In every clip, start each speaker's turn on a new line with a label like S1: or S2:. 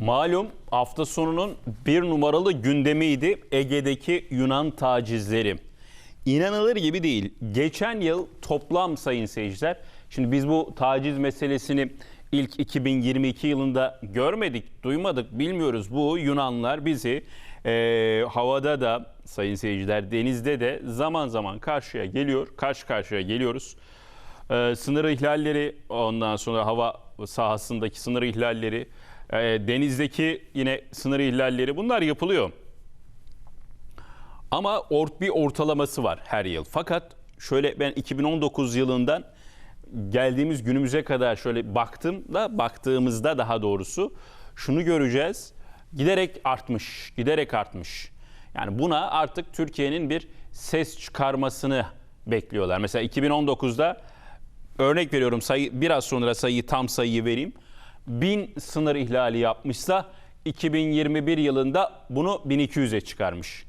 S1: Malum hafta sonunun bir numaralı gündemiydi Ege'deki Yunan tacizleri. İnanılır gibi değil. Geçen yıl toplam sayın seyirciler, şimdi biz bu taciz meselesini ilk 2022 yılında görmedik, duymadık, bilmiyoruz. Bu Yunanlar bizi eee, havada da sayın seyirciler denizde de zaman zaman karşıya geliyor, karşı karşıya geliyoruz. Ee, sınır ihlalleri ondan sonra hava sahasındaki sınır ihlalleri e, denizdeki yine sınır ihlalleri bunlar yapılıyor. Ama ort bir ortalaması var her yıl. Fakat şöyle ben 2019 yılından geldiğimiz günümüze kadar şöyle baktım da baktığımızda daha doğrusu şunu göreceğiz. Giderek artmış, giderek artmış. Yani buna artık Türkiye'nin bir ses çıkarmasını bekliyorlar. Mesela 2019'da örnek veriyorum sayı biraz sonra sayıyı tam sayıyı vereyim. 1000 sınır ihlali yapmışsa 2021 yılında bunu 1200'e çıkarmış.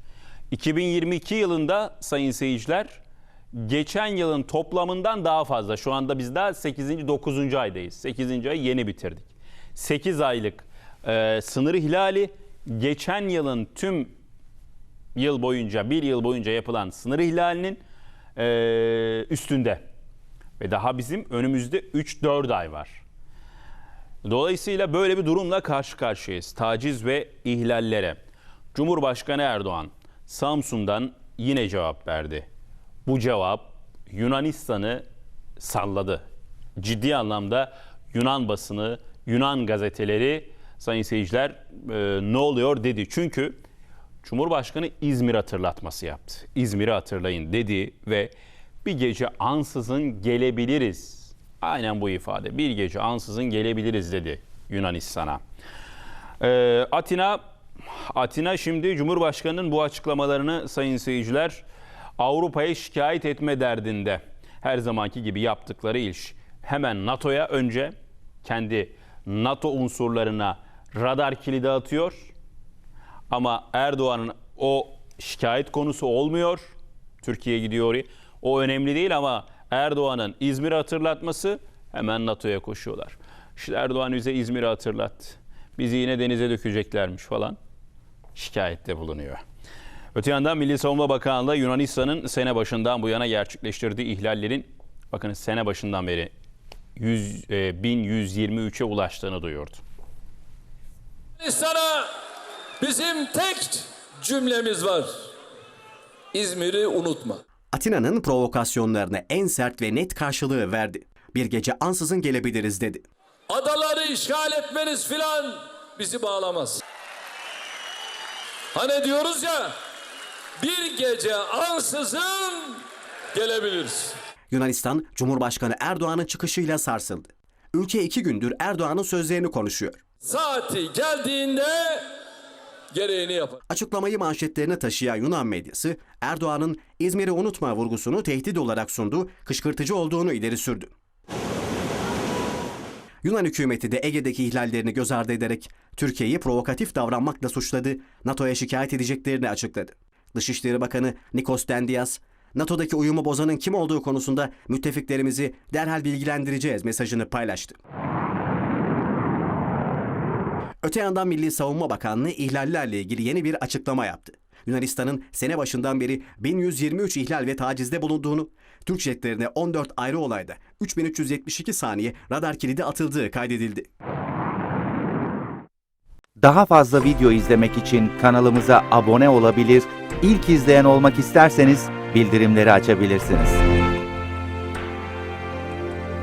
S1: 2022 yılında sayın seyirciler geçen yılın toplamından daha fazla. Şu anda biz daha 8. 9. aydayız. 8. ay yeni bitirdik. 8 aylık e, sınır ihlali geçen yılın tüm yıl boyunca, bir yıl boyunca yapılan sınır ihlalinin e, üstünde. Ve daha bizim önümüzde 3-4 ay var. Dolayısıyla böyle bir durumla karşı karşıyayız. Taciz ve ihlallere. Cumhurbaşkanı Erdoğan Samsun'dan yine cevap verdi. Bu cevap Yunanistan'ı salladı. Ciddi anlamda Yunan basını, Yunan gazeteleri sayın seyirciler e, ne oluyor dedi. Çünkü Cumhurbaşkanı İzmir hatırlatması yaptı. İzmir'i hatırlayın dedi ve bir gece ansızın gelebiliriz. Aynen bu ifade. Bir gece ansızın gelebiliriz dedi Yunanistan'a. Ee, Atina Atina şimdi Cumhurbaşkanı'nın bu açıklamalarını sayın seyirciler Avrupa'ya şikayet etme derdinde. Her zamanki gibi yaptıkları iş. Hemen NATO'ya önce kendi NATO unsurlarına radar kilidi atıyor. Ama Erdoğan'ın o şikayet konusu olmuyor. Türkiye gidiyor. O önemli değil ama Erdoğan'ın İzmir'i hatırlatması hemen NATO'ya koşuyorlar. İşte Erdoğan bize İzmir'i hatırlattı. Bizi yine denize dökeceklermiş falan. Şikayette bulunuyor. Öte yandan Milli Savunma Bakanlığı Yunanistan'ın sene başından bu yana gerçekleştirdiği ihlallerin bakın sene başından beri 100, e, 1123'e ulaştığını duyurdu.
S2: Yunanistan'a bizim tek cümlemiz var. İzmir'i unutma.
S3: Atina'nın provokasyonlarına en sert ve net karşılığı verdi. Bir gece ansızın gelebiliriz dedi.
S2: Adaları işgal etmeniz filan bizi bağlamaz. Hani diyoruz ya bir gece ansızın gelebiliriz.
S3: Yunanistan, Cumhurbaşkanı Erdoğan'ın çıkışıyla sarsıldı. Ülke iki gündür Erdoğan'ın sözlerini konuşuyor.
S2: Saati geldiğinde gereğini yapar.
S3: Açıklamayı manşetlerine taşıyan Yunan medyası, Erdoğan'ın İzmir'i unutma vurgusunu tehdit olarak sundu, kışkırtıcı olduğunu ileri sürdü. Yunan hükümeti de Ege'deki ihlallerini göz ardı ederek Türkiye'yi provokatif davranmakla suçladı, NATO'ya şikayet edeceklerini açıkladı. Dışişleri Bakanı Nikos Dendias, NATO'daki uyumu bozanın kim olduğu konusunda müttefiklerimizi derhal bilgilendireceğiz mesajını paylaştı. Öte yandan Milli Savunma Bakanlığı ihlallerle ilgili yeni bir açıklama yaptı. Yunanistan'ın sene başından beri 1123 ihlal ve tacizde bulunduğunu, Türk jetlerine 14 ayrı olayda 3372 saniye radar kilidi atıldığı kaydedildi.
S4: Daha fazla video izlemek için kanalımıza abone olabilir, ilk izleyen olmak isterseniz bildirimleri açabilirsiniz.